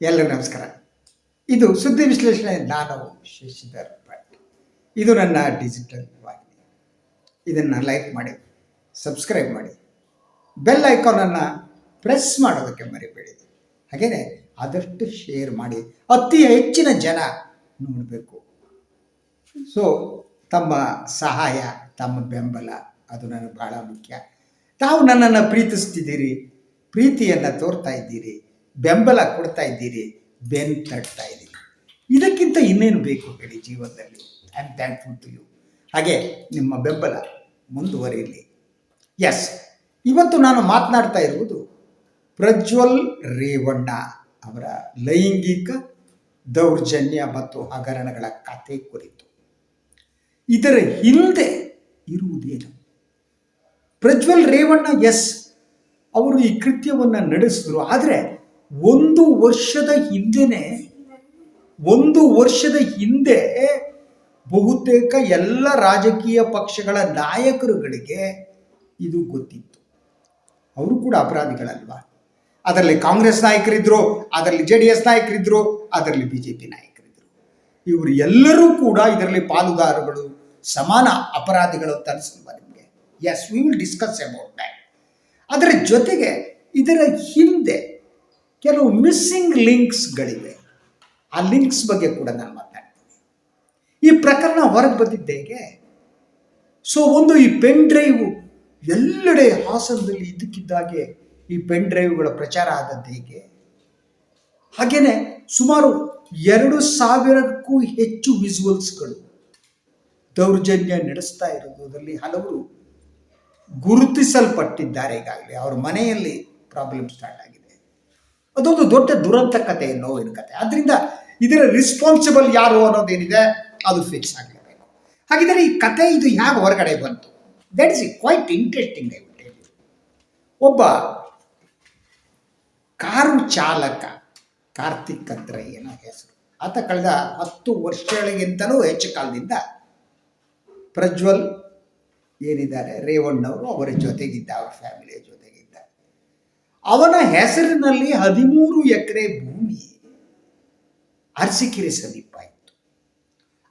ಎಲ್ಲರಿಗೂ ನಮಸ್ಕಾರ. ಇದು ಸುದ್ದಿ ವಿಶ್ಲೇಷಣೆ, ನಾನು ಶಶಿಧರ್ ಭಟ್. ಇದು ನನ್ನ ಡಿಜಿಟಲ್ ವಾಹಿನಿ. ಇದನ್ನು ಲೈಕ್ ಮಾಡಿ ಸಬ್ಸ್ಕ್ರೈಬ್ ಮಾಡಿ. ಬೆಲ್ ಐಕಾನನ್ನು ಪ್ರೆಸ್ ಮಾಡೋದಕ್ಕೆ ಮರಿಬೇಡಿ. ಹಾಗೆಯೇ ಆದಷ್ಟು ಶೇರ್ ಮಾಡಿ. ಅತಿ ಹೆಚ್ಚಿನ ಜನ ನೋಡಬೇಕು. ಸೊ ತಮ್ಮ ಸಹಾಯ, ತಮ್ಮ ಬೆಂಬಲ, ಅದು ನನಗೆ ಬಹಳ ಮುಖ್ಯ. ತಾವು ನನ್ನನ್ನು ಪ್ರೀತಿಸ್ತಿದ್ದೀರಿ, ಪ್ರೀತಿಯನ್ನು ತೋರ್ತಾ ಇದ್ದೀರಿ. ಬೆಂಬಲ ಕೊಡ್ತಾ ಇದ್ದೀರಿ ಬೆನ್ ತಟ್ತಾ ಇದ್ದೀರಿ. ಇದಕ್ಕಿಂತ ಇನ್ನೇನು ಬೇಕು ಹೇಳಿ ಜೀವನದಲ್ಲಿ? I am thankful to you ಹಾಗೆ ನಿಮ್ಮ ಬೆಂಬಲ ಮುಂದುವರಿಯಲಿ. ಎಸ್ ಇವತ್ತು ನಾನು ಮಾತನಾಡ್ತಾ ಇರುವುದು ಪ್ರಜ್ವಲ್ ರೇವಣ್ಣ ಅವರ ಲೈಂಗಿಕ ದೌರ್ಜನ್ಯ ಮತ್ತು ಹಗರಣಗಳ ಕಥೆ ಕುರಿತು. ಇದರ ಹಿಂದೆ ಇರುವುದೇನು? ಪ್ರಜ್ವಲ್ ರೇವಣ್ಣ ಎಸ್ ಅವರು ಈ ಕೃತ್ಯವನ್ನು ನಡೆಸಿದ್ರು. ಆದರೆ ಒಂದು ವರ್ಷದ ಹಿಂದೆನೆ, ಒಂದು ವರ್ಷದ ಹಿಂದೆ ಬಹುತೇಕ ಎಲ್ಲ ರಾಜಕೀಯ ಪಕ್ಷಗಳ ನಾಯಕರುಗಳಿಗೆ ಇದು ಗೊತ್ತಿತ್ತು. ಅವರು ಕೂಡ ಅಪರಾಧಿಗಳಲ್ವಾ? ಅದರಲ್ಲಿ ಕಾಂಗ್ರೆಸ್ ನಾಯಕರಿದ್ರು, ಅದರಲ್ಲಿ ಜೆ ಡಿ ಎಸ್ ನಾಯಕರಿದ್ರು, ಅದರಲ್ಲಿ ಬಿ ಜೆ ಪಿ ನಾಯಕರಿದ್ರು. ಇವರು ಎಲ್ಲರೂ ಕೂಡ ಇದರಲ್ಲಿ ಪಾಲುದಾರರುಗಳು ಸಮಾನ ಅಪರಾಧಿಗಳು ಅಂತ ನಿಮಗೆ. Yes we will discuss about that ಅದರ ಜೊತೆಗೆ ಇದರ ಹಿಂದೆ ಕೆಲವು ಮಿಸ್ಸಿಂಗ್ ಲಿಂಕ್ಸ್ಗಳಿವೆ ಆ ಲಿಂಕ್ಸ್ ಬಗ್ಗೆ ಕೂಡ ನಾನು ಮಾತಾಡ್ತೀನಿ. ಈ ಪ್ರಕರಣ ಹೊರಗೆ ಬಂದಿದ್ದೇಗೆ ಸೊ ಒಂದು ಈ ಪೆನ್ ಡ್ರೈವ್ ಎಲ್ಲೆಡೆ ಹಾಸನದಲ್ಲಿ ಇದ್ದಕ್ಕಿದ್ದಾಗೆ ಈ ಪೆನ್ ಡ್ರೈವ್ಗಳ ಪ್ರಚಾರ ಆದದ್ದು ಹೇಗೆ? ಹಾಗೇನೆ ಸುಮಾರು ಎರಡು ಸಾವಿರಕ್ಕೂ ಹೆಚ್ಚು ವಿಜುವಲ್ಸ್ಗಳು ದೌರ್ಜನ್ಯ ನಡೆಸ್ತಾ ಇರೋದ್ರಲ್ಲಿ ಹಲವರು ಗುರುತಿಸಲ್ಪಟ್ಟಿದ್ದಾರೆ ಈಗಾಗಲೇ. ಅವ್ರ ಮನೆಯಲ್ಲಿ ಪ್ರಾಬ್ಲಮ್ ಸ್ಟಾರ್ಟ್ ಆಗಿದೆ. ಅದೊಂದು ದೊಡ್ಡ ದುರಂತ ಕಥೆ ನೋವಿನ ಕತೆ. ಅದರಿಂದ ಇದರ ರಿಸ್ಪಾನ್ಸಿಬಲ್ ಯಾರು ಅನ್ನೋದೇನಿದೆ ಅದು ಫಿಕ್ಸ್ ಆಗಲೇಬೇಕು ಹಾಗಿದ್ರೆ ಈ ಕತೆ ಇದು ಹೇಗೆ ಹೊರಗಡೆ ಬಂತು? ದಟ್ ಇಸ್ ಕ್ವೈಟ್ ಇಂಟ್ರೆಸ್ಟಿಂಗ್ ಒಬ್ಬ ಕಾರು ಚಾಲಕ, ಕಾರ್ತಿಕ್ ಕತ್ರ ಏನೋ ಹೆಸರು. ಆತ ಕಳೆದ ಹತ್ತು ವರ್ಷಗಳಿಗಿಂತಲೂ ಹೆಚ್ಚು ಕಾಲದಿಂದ ಪ್ರಜ್ವಲ್ ಏನಿದ್ದಾರೆ, ರೇವಣ್ಣವರು ಅವರ ಜೊತೆಗಿದ್ದ ಅವರ ಫ್ಯಾಮಿಲಿಯ ಜೊತೆಗಿದ್ದ ಅವನ ಹೆಸರಿನಲ್ಲಿ ಹದಿಮೂರು ಎಕರೆ ಭೂಮಿ ಅರಸಿಕೆರೆ ಸಮೀಪ ಇತ್ತು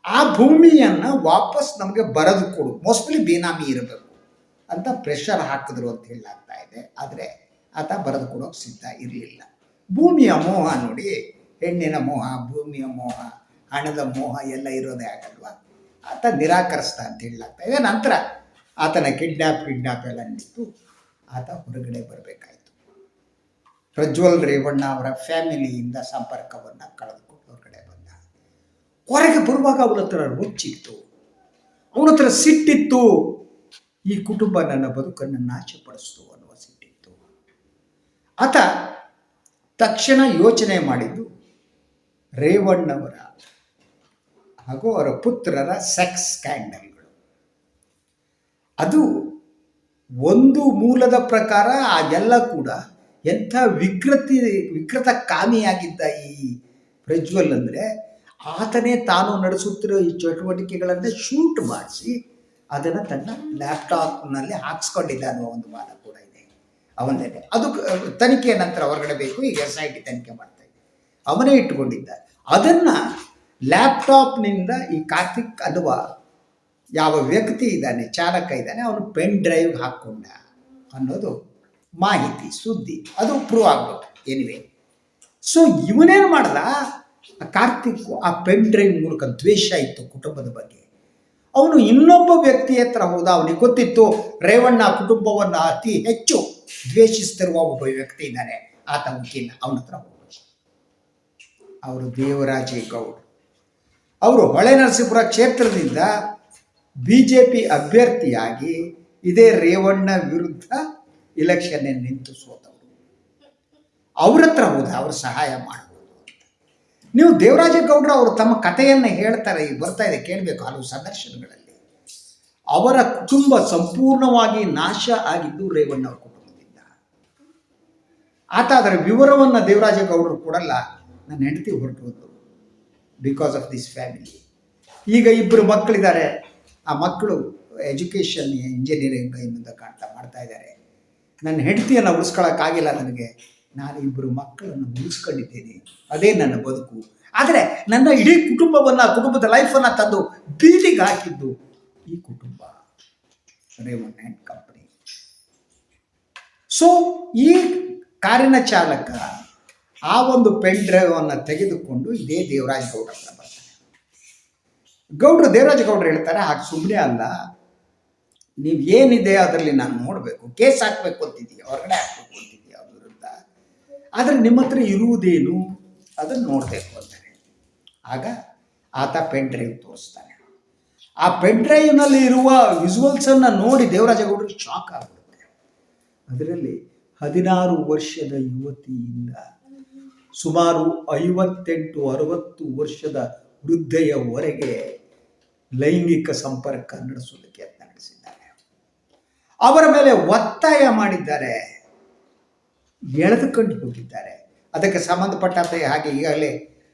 ಆ ಭೂಮಿಯನ್ನು ವಾಪಸ್ ನಮಗೆ ಬರೆದು ಕೊಡು. ಮೋಸ್ಟ್ಲಿ ಬೇನಾಮಿ ಇರಬೇಕು ಅಂತ ಪ್ರೆಷರ್ ಹಾಕಿದ್ರು ಅಂತ ಹೇಳಲಾಗ್ತಾ ಇದೆ. ಆದರೆ ಆತ ಬರೆದು ಕೊಡೋಕೆ ಸಿದ್ಧ ಇರಲಿಲ್ಲ. ಭೂಮಿಯ ಮೋಹ ನೋಡಿ, ಹೆಣ್ಣಿನ ಮೋಹ, ಭೂಮಿಯ ಮೋಹ, ಹಣದ ಮೋಹ ಎಲ್ಲ ಇರೋದೇ ಆಗಲ್ವಾ? ಆತ ನಿರಾಕರಿಸ್ತಾ ಅಂತ ಹೇಳಲಾಗ್ತಾ ಇದೆ. ನಂತರ ಆತನ ಕಿಡ್ನಾಪ್ ಕಿಡ್ನಾಪ್ ಎಲ್ಲ ನಿಂತು ಆತ ಹೊರಗಡೆ ಬರಬೇಕಾಯಿತು. ಪ್ರಜ್ವಲ್ ರೇವಣ್ಣ ಅವರ ಫ್ಯಾಮಿಲಿಯಿಂದ ಸಂಪರ್ಕವನ್ನು ಕಳೆದುಕೊಂಡು ಹೊರಗಡೆ ಬಂದ. ಹೊರಗೆ ಬರುವಾಗ ಅವನ ಹತ್ರ ರುಚಿತ್ತು ಅವನ ಹತ್ರ ಸಿಟ್ಟಿತ್ತು. ಈ ಕುಟುಂಬ ನನ್ನ ಬದುಕನ್ನು ನಾಶಪಡಿಸ್ತು ಅನ್ನುವ ಸಿಟ್ಟಿತ್ತು. ಆತ ತಕ್ಷಣ ಯೋಚನೆ ಮಾಡಿದ್ದು ರೇವಣ್ಣವರ ಹಾಗೂ ಅವರ ಪುತ್ರರ ಸೆಕ್ಸ್ ಸ್ಕ್ಯಾಂಡಲ್ಗಳು. ಅದು ಒಂದು ಮೂಲದ ಪ್ರಕಾರ ಆ ಎಲ್ಲ ಕೂಡ ಎಂಥ ವಿಕೃತಿ ವಿಕೃತ ಕಾಮಿಯಾಗಿದ್ದ ಈ ಪ್ರಜ್ವಲ್ ಅಂದರೆ ಆತನೇ ತಾನು ನಡೆಸುತ್ತಿರೋ ಈ ಚಟುವಟಿಕೆಗಳನ್ನು ಶೂಟ್ ಮಾಡಿಸಿ ಅದನ್ನು ತನ್ನ ಲ್ಯಾಪ್ಟಾಪ್ನಲ್ಲಿ ಹಾಕ್ಸ್ಕೊಂಡಿದ್ದ ಅನ್ನುವ ಒಂದು ವಾದ ಕೂಡ ಇದೆ. ಅವನದೇ. ಅದು ತನಿಖೆಯ ನಂತರ ಹೊರಗಡೆ ಬೇಕು, ಈಗ ಎಸ್ ಐ ಟಿ ತನಿಖೆ ಮಾಡ್ತಾ ಇದೆ. ಅವನೇ ಇಟ್ಟುಕೊಂಡಿದ್ದ ಅದನ್ನು ಲ್ಯಾಪ್ಟಾಪ್ನಿಂದ ಈ ಕಾರ್ತಿಕ್ ಅನ್ನುವ ಯಾವ ವ್ಯಕ್ತಿ ಇದ್ದಾನೆ, ಚಾಲಕ ಇದ್ದಾನೆ, ಅವನು ಪೆನ್ ಡ್ರೈವ್ ಹಾಕ್ಕೊಂಡ ಅನ್ನೋದು ಮಾಹಿತಿ, ಸುದ್ದಿ, ಅದು ಪ್ರೂವ್ ಆಗ್ಬೇಕು. ಎನಿವೆ ಸೊ ಇವನೇನು ಮಾಡ್ದ? ಕಾರ್ತಿಕ್ ಆ ಪೆನ್ ಡ್ರೈವ್ ಮೂಲಕ ದ್ವೇಷ ಇತ್ತು ಕುಟುಂಬದ ಬಗ್ಗೆ. ಅವನು ಇನ್ನೊಬ್ಬ ವ್ಯಕ್ತಿ ಹತ್ರ ಹೋದ, ಅವನಿಗೆ ಗೊತ್ತಿತ್ತು, ರೇವಣ್ಣ ಕುಟುಂಬವನ್ನು ಅತಿ ಹೆಚ್ಚು ದ್ವೇಷಿಸ್ತಿರುವ ಒಬ್ಬ ವ್ಯಕ್ತಿ ಇದ್ದಾನೆ. ಆತ ವಕೀಲ, ಅವನ ಹತ್ರ ಹೋದ. ಅವರು ದೇವರಾಜೇ ಗೌಡ್. ಅವರು ಹೊಳೆ ನರಸೀಪುರ ಕ್ಷೇತ್ರದಿಂದ ಬಿ ಜೆ ಪಿ ಅಭ್ಯರ್ಥಿಯಾಗಿ ಇದೇ ರೇವಣ್ಣ ವಿರುದ್ಧ ಇಲೆಕ್ಷನ್ ನಿಂತು ಸೋತವರು. ಅವ್ರ ಹತ್ರ ಹೋದ ಅವ್ರ ಸಹಾಯ ಮಾಡ್ಬೋದು ನೀವು ದೇವರಾಜೇಗೌಡರು ಅವರು ತಮ್ಮ ಕಥೆಯನ್ನು ಹೇಳ್ತಾರೆ, ಈಗ ಬರ್ತಾ ಇದೆ, ಕೇಳಬೇಕು ಹಲವು ಸಂದರ್ಶನಗಳಲ್ಲಿ. ಅವರ ಕುಟುಂಬ ಸಂಪೂರ್ಣವಾಗಿ ನಾಶ ಆಗಿದ್ದು ರೇವಣ್ಣ ಅವ್ರ ಕುಟುಂಬದಿಂದ. ಆತ ಅದರ ವಿವರವನ್ನು ದೇವರಾಜೇಗೌಡರು ಕೊಡಲ್ಲ, ನನ್ನ ಹೆಂಡತಿ ಹೊರಟು ಬಂದರು ಬಿಕಾಸ್ ಆಫ್ ದಿಸ್ ಫ್ಯಾಮಿಲಿ ಈಗ ಇಬ್ಬರು ಮಕ್ಕಳಿದ್ದಾರೆ. ಆ ಮಕ್ಕಳು ಎಜುಕೇಷನ್ ಇಂಜಿನಿಯರಿಂಗ್ ಇನ್ನೊಂದು ಕಾಣ್ತಾ ಮಾಡ್ತಾ ಇದ್ದಾರೆ. ನನ್ನ ಹೆಂಡತಿಯನ್ನು ಉಳಿಸ್ಕೊಳಕ್ಕಾಗಿಲ್ಲ ನನಗೆ. ನಾನು ಇಬ್ಬರು ಮಕ್ಕಳನ್ನು ಉಳಿಸ್ಕೊಂಡಿದ್ದೇನೆ. ಅದೇ ನನ್ನ ಬದುಕು. ಆದರೆ ನನ್ನ ಇಡೀ ಕುಟುಂಬವನ್ನು, ಕುಟುಂಬದ ಲೈಫನ್ನು ತಂದು ಬೀದಿಗೆ ಹಾಕಿದ್ದು ಈ ಕುಟುಂಬ. ರೇವಣ್ಣ ಆ್ಯಂಡ್ ಕಂಪನಿ ಸೊ ಈ ಕಾರಿನ ಚಾಲಕ ಆ ಒಂದು ಪೆನ್ ಡ್ರೈವ್ ಅನ್ನು ತೆಗೆದುಕೊಂಡು ಇದೇ ದೇವರಾಜ ಹತ್ರ ಬರ್ತಾನೆ. ಗೌಡ್ರು ದೇವರಾಜ ಗೌಡ್ರು ಹೇಳ್ತಾರೆ, ಹಾಗೆ ಸುಮ್ಮನೆ ಅಲ್ಲ ನೀವು ಏನಿದೆ ಅದರಲ್ಲಿ ನಾನು ನೋಡಬೇಕು. ಕೇಸ್ ಹಾಕಬೇಕು ಅಂತಿದ್ದೀಯ ಹೊರಗಡೆ ಹಾಕ್ಬೇಕು ಅಂತಿದ್ದೀಯ ಅವ್ರ ವಿರುದ್ಧ. ಆದರೆ ನಿಮ್ಮ ಹತ್ರ ಇರುವುದೇನು? ಅದನ್ನು ನೋಡಬೇಕು ಅಂತಾರೆ. ಆಗ ಆತ ಪೆನ್ ಡ್ರೈವ್ ತೋರಿಸ್ತಾನೆ. ಆ ಪೆನ್ ಡ್ರೈವ್ನಲ್ಲಿ ಇರುವ ವಿಜುವಲ್ಸನ್ನು ನೋಡಿ ದೇವರಾಜಗೌಡರಿಗೆ ಶಾಕ್ ಆಗಿಬಿಡುತ್ತೆ ಅದರಲ್ಲಿ ಹದಿನಾರು ವರ್ಷದ ಯುವತಿಯಿಂದ ಸುಮಾರು ಐವತ್ತೆಂಟು, ಅರವತ್ತು ವರ್ಷದ ವೃದ್ಧೆಯವರೆಗೆ ಲೈಂಗಿಕ ಸಂಪರ್ಕ ನಡೆಸಿದ್ದಾರೆ ಅವರ ಮೇಲೆ ಒತ್ತಾಯ ಮಾಡಿದ್ದಾರೆ. ಎಳೆದುಕೊಂಡು ಹೋಗಿದ್ದಾರೆ. ಅದಕ್ಕೆ ಸಂಬಂಧಪಟ್ಟಂತೆ ಹಾಗೆ ಈಗಾಗಲೇ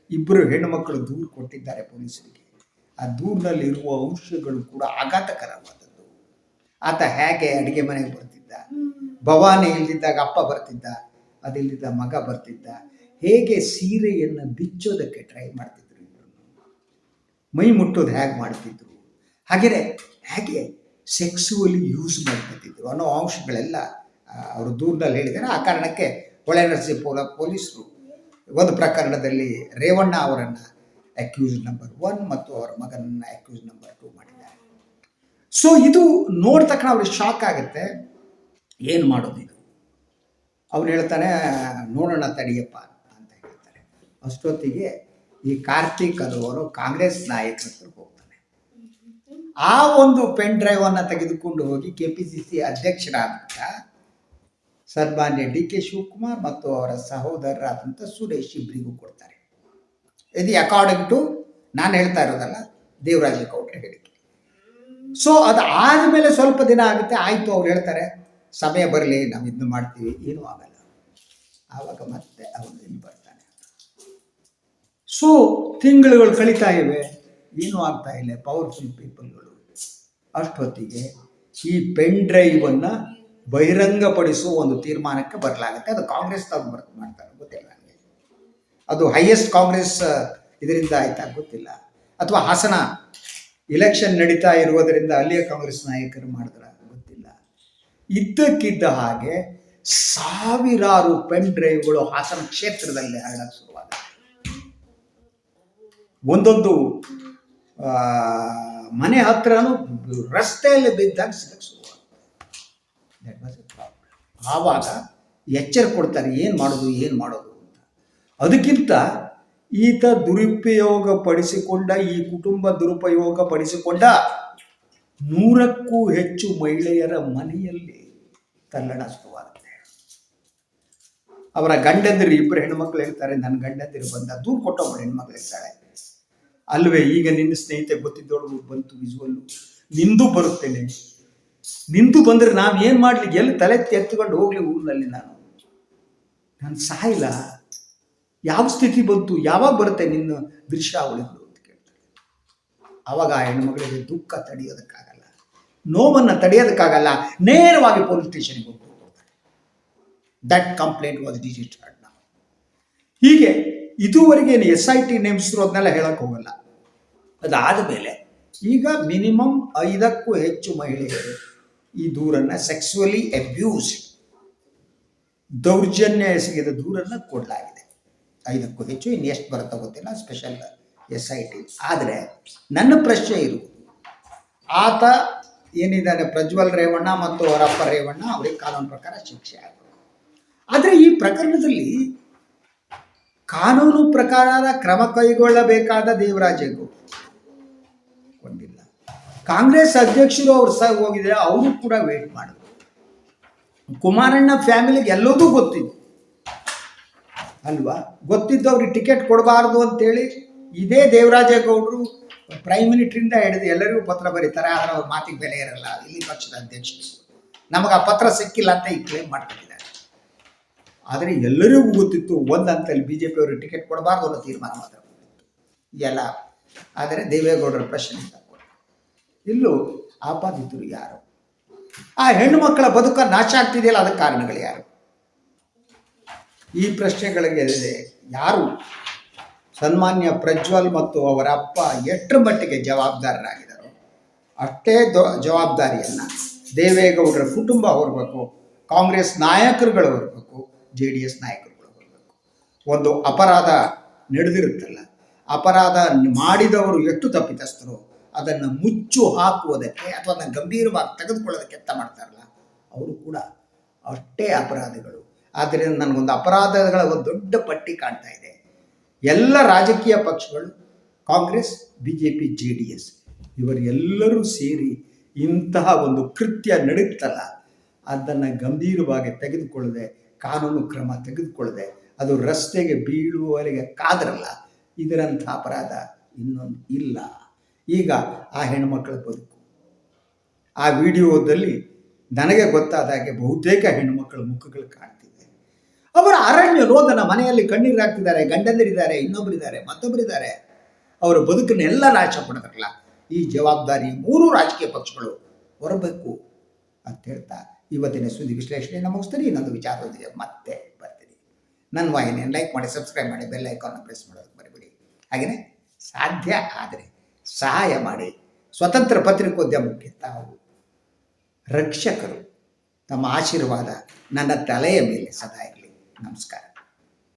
ಇಬ್ಬರು ಹೆಣ್ಣುಮಕ್ಕಳು ದೂರು ಕೊಟ್ಟಿದ್ದಾರೆ ಪೊಲೀಸರಿಗೆ. ಆ ದೂರಿನಲ್ಲಿ ಇರುವ ಅಂಶಗಳು ಕೂಡ ಆಘಾತಕರವಾದದ್ದು. ಆತ ಹೇಗೆ ಅಡಿಗೆ ಮನೆಗೆ ಬರ್ತಿದ್ದ? ಭವಾನಿ ಇಲ್ದಿದ್ದಾಗ ಅಪ್ಪ ಬರ್ತಿದ್ದ? ಅದಿಲ್ಲದ ಮಗ ಬರ್ತಿದ್ದ? ಹೇಗೆ ಸೀರೆಯನ್ನು ಬಿಚ್ಚೋದಕ್ಕೆ ಟ್ರೈ ಮಾಡ್ತಿದ್ರು ಮೈ ಮುಟ್ಟೋದು ಹೇಗೆ ಮಾಡ್ತಿದ್ರು? ಹಾಗೆಯೇ, ಹೇಗೆ ಸೆಕ್ಸುವಲಿ ಯೂಸ್ ಮಾಡ್ಕೊತಿದ್ರು ಅನ್ನೋ ಅಂಶಗಳೆಲ್ಲ ಅವರು ದೂರದಲ್ಲಿ ಹೇಳಿದ್ದಾರೆ. ಆ ಕಾರಣಕ್ಕೆ ಪೋಲ ಪೊಲೀಸರು ಒಂದು ಪ್ರಕರಣದಲ್ಲಿ ರೇವಣ್ಣ ಅವರನ್ನು ಅಕ್ಯೂಸ್ ನಂಬರ್ ಒನ್ ಮತ್ತು ಅವರ ಮಗನನ್ನು ಅಕ್ಯೂಸ್ ನಂಬರ್ ಟೂ ಮಾಡಿದ್ದಾರೆ. ಸೊ ಇದು ನೋಡಿದ ತಕ್ಷಣ ಅವ್ರಿಗೆ ಶಾಕ್ ಆಗುತ್ತೆ. ಏನು ಮಾಡೋದು ಇದು? ಅವ್ರು ಹೇಳ್ತಾನೆ, ನೋಡೋಣ ತಡಿಯಪ್ಪ ಅಂತ ಹೇಳ್ತಾರೆ. ಅಷ್ಟೊತ್ತಿಗೆ ಈ ಕಾರ್ತಿಕ್ ಅವರು ಕಾಂಗ್ರೆಸ್ ನಾಯಕರ ಹೋಗ್ತಾರೆ. ಆ ಒಂದು ಪೆನ್ ಡ್ರೈವ್ ಅನ್ನು ತೆಗೆದುಕೊಂಡು ಹೋಗಿ ಕೆ ಪಿ ಸಿ ಸಿ ಅಧ್ಯಕ್ಷರಾದಂಥ ಸನ್ಮಾನ್ಯ ಡಿ ಕೆ ಶಿವಕುಮಾರ್ ಮತ್ತು ಅವರ ಸಹೋದರರಾದಂಥ ಸುರೇಶ್ ಇಬ್ಬರಿಗೂ ಕೊಡ್ತಾರೆ. ಇದು ಅಕಾರ್ಡಿಂಗ್ ಟು ನಾನು ಹೇಳ್ತಾ ಇರೋದಲ್ಲ, ದೇವರಾಜ ಗೌಡ್ರ ಹೇಳಿಕೆ. ಸೊ ಅದು ಆದಮೇಲೆ ಸ್ವಲ್ಪ ದಿನ ಆಗುತ್ತೆ, ಆಯಿತು ಅವ್ರು ಹೇಳ್ತಾರೆ, ಸಮಯ ಬರಲಿ, ನಾವು ಇದನ್ನು ಮಾಡ್ತೀವಿ, ಏನೂ ಆಗಲ್ಲ. ಆವಾಗ ಮತ್ತೆ ಅವನು ಇಲ್ಲಿ ಬರ್ತಾನೆ ಸೊ ತಿಂಗಳುಗಳು ಕಳೀತಾ ಇವೆ. ಏನೂ ಆಗ್ತಾ ಇಲ್ಲ ಪವರ್ಫುಲ್ ಪೀಪಲ್ಗಳು ಅಷ್ಟೊತ್ತಿಗೆ ಈ ಪೆನ್ ಡ್ರೈವನ್ನು ಬಹಿರಂಗಪಡಿಸುವ ಒಂದು ತೀರ್ಮಾನಕ್ಕೆ ಬರಲಾಗುತ್ತೆ. ಅದು ಕಾಂಗ್ರೆಸ್ ಬರ್ತು ಮಾಡ್ತಾರೆ, ಗೊತ್ತಿಲ್ಲ ನನಗೆ ಅದು ಹೈಯೆಸ್ಟ್ ಕಾಂಗ್ರೆಸ್ ಇದರಿಂದ ಆಯ್ತಾ ಗೊತ್ತಿಲ್ಲ. ಅಥವಾ ಹಾಸನ ಇಲೆಕ್ಷನ್ ನಡೀತಾ ಇರುವುದರಿಂದ ಅಲ್ಲಿಯ ಕಾಂಗ್ರೆಸ್ ನಾಯಕರು ಮಾಡಿದ್ರ ಗೊತ್ತಿಲ್ಲ. ಇದ್ದಕ್ಕಿದ್ದ ಹಾಗೆ ಸಾವಿರಾರು ಪೆನ್ ಡ್ರೈವ್ಗಳು ಹಾಸನ ಕ್ಷೇತ್ರದಲ್ಲಿ ಹರಡಕ್ಕೆ ಶುರುವಾಗುತ್ತೆ ಒಂದೊಂದು ಮನೆ ಹತ್ರನೂ ರಸ್ತೆಯಲ್ಲಿ ಬಿದ್ದಾಗ ಸಿಗಕ್ಕೆ ಶುರು ಆವಾಗ ಎಚ್ಚರ ಕೊಡ್ತಾರೆ, ಏನು ಮಾಡೋದು ಏನು ಮಾಡೋದು ಅಂತ. ಅದಕ್ಕಿಂತ ಈತ ದುರುಪಯೋಗ ಪಡಿಸಿಕೊಂಡ ಈ ಕುಟುಂಬ ದುರುಪಯೋಗ ಪಡಿಸಿಕೊಂಡ ನೂರಕ್ಕೂ ಹೆಚ್ಚು ಮಹಿಳೆಯರ ಮನೆಯಲ್ಲಿ ತಲ್ಲಣ ಶುರುವಾಗುತ್ತೆ. ಅವರ ಗಂಡಂದಿರು ಇಬ್ಬರು ಹೆಣ್ಮಕ್ಳು ಹೇಳ್ತಾರೆ ನನ್ನ ಗಂಡಂದಿರು ಬಂದ, ದೂರು ಕೊಟ್ಟೊಬ್ಬರು ಹೆಣ್ಮಕ್ಳು ಹೇಳ್ತಾಳೆ ಅಲ್ವೇ, ಈಗ ನಿನ್ನ ಸ್ನೇಹಿತೆ ಗೊತ್ತಿದ್ದೋಳು ಬಂತು ವಿಜುವಲ್ಲು ನಿಂದು ಬರುತ್ತೇನೆ. ನಿಂದು ಬಂದರೆ ನಾವು ಏನು ಮಾಡ್ಲಿ ಎಲ್ಲಿ ತಲೆ ಎತ್ತುಕೊಂಡು ಹೋಗ್ಲಿ ಊರಿನಲ್ಲಿ ನಾನು? ನಾನು ಸಾಯಿಲ್ಲ ಯಾವ ಸ್ಥಿತಿ ಬಂತು? ಯಾವಾಗ ಬರುತ್ತೆ ನಿನ್ನ ದೃಶ್ಯ ಉಳಿದು ಅಂತ ಕೇಳ್ತಾರೆ. ಅವಾಗ ಆ ಹೆಣ್ಮಗಳಿಗೆ ದುಃಖ ತಡೆಯೋದಕ್ಕಾಗಲ್ಲ. ನೋವನ್ನು ತಡೆಯೋದಕ್ಕಾಗಲ್ಲ. ನೇರವಾಗಿ ಪೊಲೀಸ್ ಸ್ಟೇಷನ್ಗೆ ಹೋಗಿ ಹೋಗ್ತಾರೆ ದಟ್ ಕಂಪ್ಲೇಂಟ್ ವಾಸ್ ರಿಜಿಸ್ಟರ್ಡ್ ನಾವು ಹೀಗೆ ಇದುವರೆಗೆ ಎಸ್ ಐ ಟಿ ನೇಮ್ಸ್ ಅದನ್ನೆಲ್ಲ ಹೇಳಕ್ಕೆ ಹೋಗಲ್ಲ. ಅದಾದ ಮೇಲೆ ಈಗ ಮಿನಿಮಮ್ ಐದಕ್ಕೂ ಹೆಚ್ಚು ಮಹಿಳೆಯರು ಈ ದೂರನ್ನು ಸೆಕ್ಸುವಲಿ ಅಬ್ಯೂಸ್ ದೌರ್ಜನ್ಯ ಎಸಗಿದ ದೂರನ್ನು ಕೊಡಲಾಗಿದೆ. ಐದಕ್ಕೂ ಹೆಚ್ಚು, ಇನ್ನು ಎಷ್ಟು ಬರುತ್ತೋ ಗೊತ್ತಿಲ್ಲ ಸ್ಪೆಷಲ್ ಎಸ್ ಐ ಟಿ ಆದರೆ ನನ್ನ ಪ್ರಶ್ನೆ ಇರುವುದು ಆತ ಏನಿದ್ದಾನೆ, ಪ್ರಜ್ವಲ್ ರೇವಣ್ಣ ಮತ್ತು ಅವರಪ್ಪ ರೇವಣ್ಣ, ಅವರಿಗೆ ಕಾನೂನು ಪ್ರಕಾರ ಶಿಕ್ಷೆ ಆಗಬೇಕು. ಆದರೆ ಈ ಪ್ರಕರಣದಲ್ಲಿ ಕಾನೂನು ಪ್ರಕಾರದ ಕ್ರಮ ಕೈಗೊಳ್ಳಬೇಕಾದ ದೇವರಾಜೇಗೌಡ ಕೊಂಡಿಲ್ಲ ಕಾಂಗ್ರೆಸ್ ಅಧ್ಯಕ್ಷರು ಅವ್ರು ಸಹ ಹೋಗಿದ್ರೆ ಅವರು ಕೂಡ ವೇಟ್ ಮಾಡಿದ್ರು. ಕುಮಾರಣ್ಣ ಫ್ಯಾಮಿಲಿಗೆ ಎಲ್ಲದೂ ಗೊತ್ತಿತ್ತು. ಅಲ್ವಾ? ಗೊತ್ತಿದ್ದವ್ರಿಗೆ ಟಿಕೆಟ್ ಕೊಡಬಾರ್ದು ಅಂತೇಳಿ ಇದೇ ದೇವರಾಜೇಗೌಡರು ಪ್ರೈಮ್ ಮಿನಿಸ್ಟ್ರಿಂದ ಹಿಡಿದು ಎಲ್ಲರಿಗೂ ಪತ್ರ ಬರೀತಾರೆ. ಆದರೆ ಅವ್ರ ಮಾತಿಗೆ ಬೆಲೆ ಇರಲ್ಲ ಇಲ್ಲಿ ಪಕ್ಷದ ಅಧ್ಯಕ್ಷರು. ನಮಗೆ ಆ ಪತ್ರ ಸಿಕ್ಕಿಲ್ಲ ಅಂತ ಈ ಕ್ಲೇಮ್ ಮಾಡ್ತಿದ್ದಾರೆ ಆದರೆ ಎಲ್ಲರಿಗೂ ಗೊತ್ತಿತ್ತು ಒಂದು ಹಂತದಲ್ಲಿ ಬಿ ಜೆ ಪಿಯವ್ರಿಗೆ ಟಿಕೆಟ್ ಕೊಡಬಾರ್ದು ಅನ್ನೋ ತೀರ್ಮಾನ ಮಾತ್ರ ಎಲ್ಲ ಆದರೆ ದೇವೇಗೌಡರ ಪ್ರಶ್ನೆ ಇಲ್ಲೂ ಆಪಾದಿತರು ಯಾರು? ಆ ಹೆಣ್ಣು ಮಕ್ಕಳ ಬದುಕ ನಾಶ ಆಗ್ತಿದೆಯಲ್ಲ, ಅದಕ್ಕೆ ಕಾರಣಗಳು ಯಾರು? ಈ ಪ್ರಶ್ನೆಗಳಿಗೆ ಯಾರು? ಸನ್ಮಾನ್ಯ ಪ್ರಜ್ವಲ್ ಮತ್ತು ಅವರ ಅಪ್ಪ ಎಷ್ಟರ ಮಟ್ಟಿಗೆ ಜವಾಬ್ದಾರರಾಗಿದ್ದರು? ಅಷ್ಟೇ ದೊ, ಜವಾಬ್ದಾರಿಯನ್ನು ದೇವೇಗೌಡರ ಕುಟುಂಬ ಹೊರಬೇಕು, ಕಾಂಗ್ರೆಸ್ ನಾಯಕರುಗಳು ಹೊರಬೇಕು, ಜೆ ಡಿ ಎಸ್ ನಾಯಕರುಗಳು ಹೊರಬೇಕು. ಒಂದು ಅಪರಾಧ ನಡೆದಿರುತ್ತಲ್ಲ ಅಪರಾಧ ಮಾಡಿದವರು ಎಷ್ಟು ತಪ್ಪಿತಸ್ಥರು, ಅದನ್ನು ಮುಚ್ಚು ಹಾಕುವುದಕ್ಕೆ ಅಥವಾ ಅದನ್ನು ಗಂಭೀರವಾಗಿ ತೆಗೆದುಕೊಳ್ಳೋದಕ್ಕೆ ಎತ್ತ ಮಾಡ್ತಾರಲ್ಲ, ಅವರು ಕೂಡ ಅಷ್ಟೇ ಅಪರಾಧಗಳು. ಆದ್ದರಿಂದ ನನಗೊಂದು ಅಪರಾಧಗಳ ಒಂದು ದೊಡ್ಡ ಪಟ್ಟಿ ಕಾಣ್ತಾ ಇದೆ. ಎಲ್ಲ ರಾಜಕೀಯ ಪಕ್ಷಗಳು, Congress B J P J D S, ಇವರೆಲ್ಲರೂ ಸೇರಿ ಇಂತಹ ಒಂದು ಕೃತ್ಯ ನಡೆಯುತ್ತಲ್ಲ ಅದನ್ನು ಗಂಭೀರವಾಗಿ ತೆಗೆದುಕೊಳ್ಳದೆ, ಕಾನೂನು ಕ್ರಮ ತೆಗೆದುಕೊಳ್ಳದೆ, ಅದು ರಸ್ತೆಗೆ ಬೀಳುವವರೆಗೆ ಕಾದ್ರಲ್ಲ ಇದರಂಥ ಅಪರಾಧ ಇನ್ನೊಂದು ಇಲ್ಲ. ಈಗ ಆ ಹೆಣ್ಮಕ್ಳ ಬದುಕು. ಆ ವಿಡಿಯೋದಲ್ಲಿ ನನಗೆ ಗೊತ್ತಾದ ಹಾಗೆ ಬಹುತೇಕ ಹೆಣ್ಣುಮಕ್ಕಳ ಮುಖಗಳು ಕಾಣ್ತಿದೆ. ಅವರ ಅರಣ್ಯ ರೋಧನ ಮನೆಯಲ್ಲಿ ಕಣ್ಣೀರು ಹಾಕ್ತಿದ್ದಾರೆ, ಗಂಡಂದಿರಿದ್ದಾರೆ ಇನ್ನೊಬ್ಬರಿದ್ದಾರೆ ಮತ್ತೊಬ್ಬರಿದ್ದಾರೆ ಅವರ ಬದುಕನ್ನೆಲ್ಲ ನಾಶ ಪಡೆದ್ರಲ್ಲ ಈ ಜವಾಬ್ದಾರಿ ಮೂರು ರಾಜಕೀಯ ಪಕ್ಷಗಳು ಹೊರಬೇಕು ಅಂತ ಹೇಳ್ತಾ ಇವತ್ತಿನ ಸುದ್ದಿ ವಿಶ್ಲೇಷ್ಣೆ ನಮಗೆ ಸರಿ ಇನ್ನೊಂದು ವಿಚಾರದೊಂದಿಗೆ ಮತ್ತೆ. ನನ್ನ ವಾಹಿನಿಯನ್ನು ಲೈಕ್ ಮಾಡಿ ಸಬ್ಸ್ಕ್ರೈಬ್ ಮಾಡಿ ಬೆಲ್ ಐಕಾನ್ ಪ್ರೆಸ್ ಮಾಡೋದಕ್ಕೆ ಮರಿಬೇಡಿ. ಹಾಗೆಯೇ ಸಾಧ್ಯ ಆದರೆ ಸಹಾಯ ಮಾಡಿ. ಸ್ವತಂತ್ರ ಪತ್ರಿಕೋದ್ಯಮಕ್ಕೆ ತಾವು ರಕ್ಷಕರು. ತಮ್ಮ ಆಶೀರ್ವಾದ ನನ್ನ ತಲೆಯ ಮೇಲೆ ಸದಾ ಇರಲಿ. ನಮಸ್ಕಾರ.